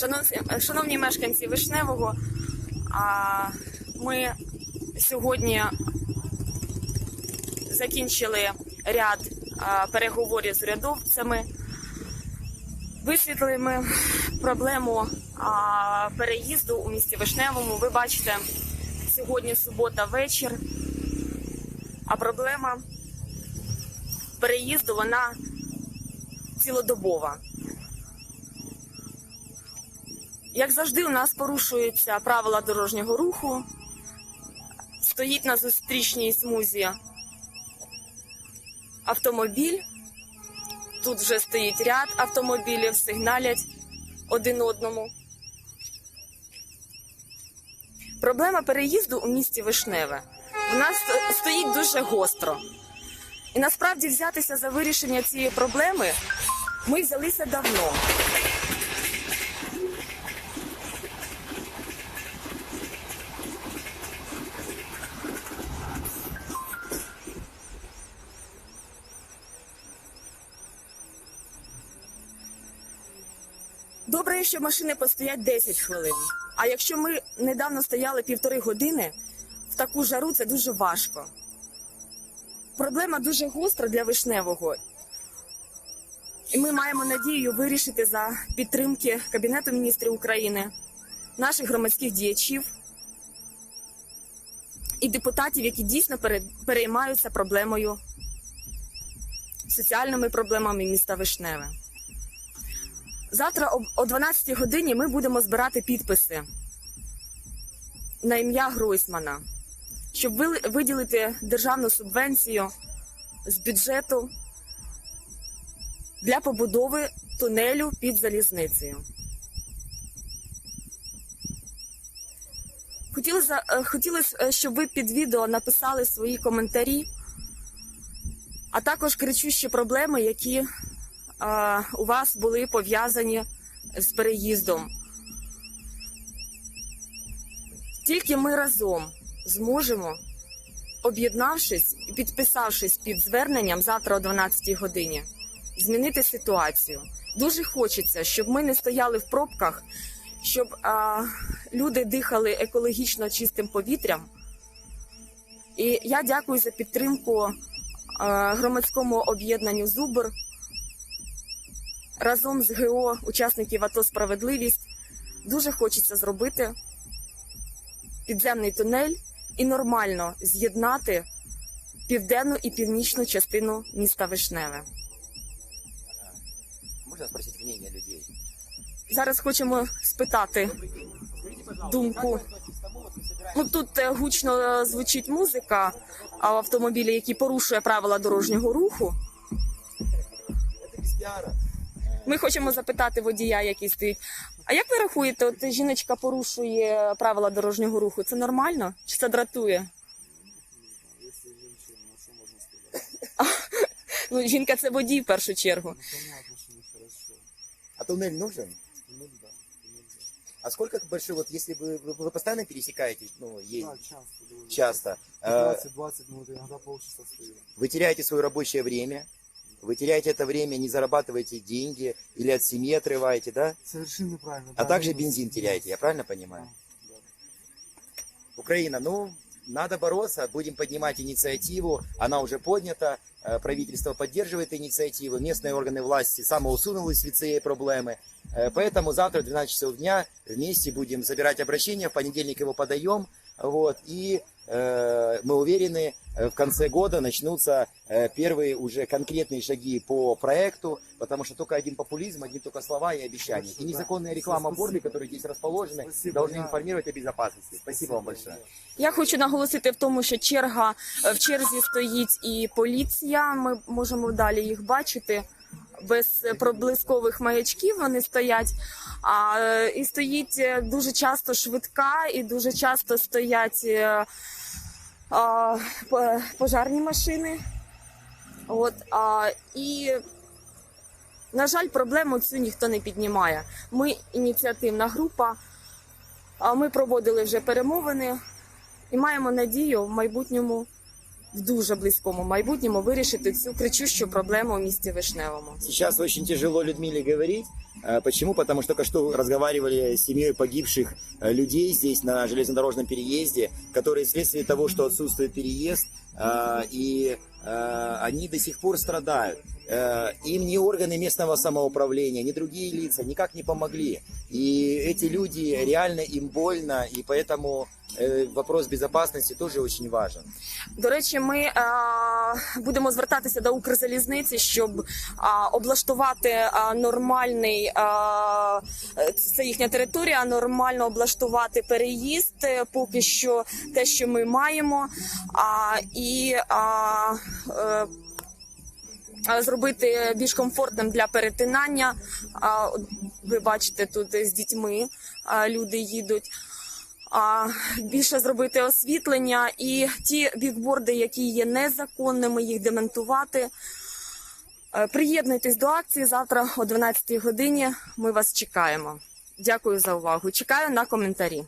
Шанов- Шановні мешканці Вишневого, а, ми сьогодні закінчили ряд переговорів з урядовцями. Висвітлили ми проблему переїзду у місті Вишневому. Ви бачите, сьогодні субота вечір, а проблема переїзду вона цілодобова. Як завжди, у нас порушуються правила дорожнього руху. Стоїть на зустрічній смузі автомобіль. Тут вже стоїть ряд автомобілів, сигналять один одному. Проблема переїзду у місті Вишневе. Вона сто- стоїть дуже гостро. І насправді взятися за вирішення цієї проблеми ми взялися давно. Добре, що машини постоять 10 хвилин. А якщо ми недавно стояли півтори години, в таку жару це дуже важко. Проблема дуже гостра для вишневого. І ми маємо надію вирішити за підтримки Кабінету міністрів України, наших громадських діячів і депутатів, які дійсно переймаються проблемою, соціальними проблемами міста Вишневе. Завтра о 12 годині ми будемо збирати підписи на ім'я Гройсмана, щоб виділити державну субвенцію з бюджету для побудови тунелю під залізницею. Е, хотілося, е, щоб ви під відео написали свої коментарі, а також кричущі проблеми, які у вас були пов'язані з переїздом. Тільки ми разом зможемо, об'єднавшись і підписавшись під зверненням завтра о 12 годині, змінити ситуацію. Дуже хочеться, щоб ми не стояли в пробках, щоб а, люди дихали екологічно чистим повітрям. І я дякую за підтримку а, громадському об'єднанню Зубр разом з ГО учасників АТО Справедливість. Дуже хочеться зробити підземний тунель і нормально з'єднати південну і північну частину міста Вишневе. Можно спросить мнение людей? Зараз хочемо спитати думку. Ну тут е, гучно е, звучить музика а в автомобілі, який порушує правила дорожнього руху. Ми хочемо запитати водія, який стоїть. А як ви рахуєте, от жіночка порушує правила дорожнього руху? Це нормально? Чи це дратує? Если женщина, ну что можно сказать? Ну, жінка це водій в першу чергу. Ну понятно, что нехорошо. А туннель нужен? Ну да, ну А сколько большой, вот если вы, вы, вы постоянно пересекаете, ну, да. е- Да, часто. довольно. часто, э, 15-20 минут, иногда полчаса стою. вы теряете свое рабочее время, вы теряете это время, не зарабатываете деньги или от семьи отрываете, да? Совершенно неправильно. А да, также минус- бензин теряете, я правильно понимаю? Да, да. Украина, ну, надо бороться, будем поднимать инициативу, она уже поднята, э, правительство поддерживает инициативу, местные органы власти самоусунулись від цієї проблеми. Э, Поэтому завтра в 12 часов дня вместе будем собирать обращения, в понедельник его подаем, вот, и э, мы уверены, э, в конце года начнутся э, первые уже конкретные шаги по проекту, потому что только один популизм, одни только слова и обещания. И незаконная реклама Спасибо. борды, которые здесь расположены, Спасибо, должны я- информировать о безопасности. Спасибо вам большое. Я хочу наголосити в тому, що черга е, в черзі стоїть і поліція. Ми можемо далі їх бачити. Без е, проблискових маячків вони стоять. А е, і стоїть е, дуже часто швидка, і дуже часто стоять е, а, пожарні машини. От, а, і, на жаль, проблему цю ніхто не піднімає. Ми ініціативна група, а ми проводили вже перемовини і маємо надію в майбутньому в дуже близькому майбутньому вирішити цю кричущу проблему у місті Вишневому. Сейчас очень тяжело Людмиле говорить. Э, Почему? Потому что только что разговаривали с семьей погибших э, людей здесь на железнодорожном переезде, которые вследствие того, что отсутствует переезд, э, и э, они до сих пор страдают. Э, Им ни органы местного самоуправления, ни другие лица никак не помогли. И эти люди реально им больно, и поэтому э, вопрос безопасности тоже очень важен. До речі, ми е, будемо звертатися до Укрзалізниці, щоб е, облаштувати е, нормальний е, це їхня територія, нормально облаштувати переїзд. Е, Поки що те, що ми маємо, а, і а, е, зробити більш комфортним для перетинання. Ви бачите, тут з дітьми люди їдуть. А, більше зробити освітлення і ті бікборди, які є незаконними, їх демонтувати. Е, Приєднуйтесь до акції завтра о 12 годині. Ми вас чекаємо. Дякую за увагу. Чекаю на коментарі.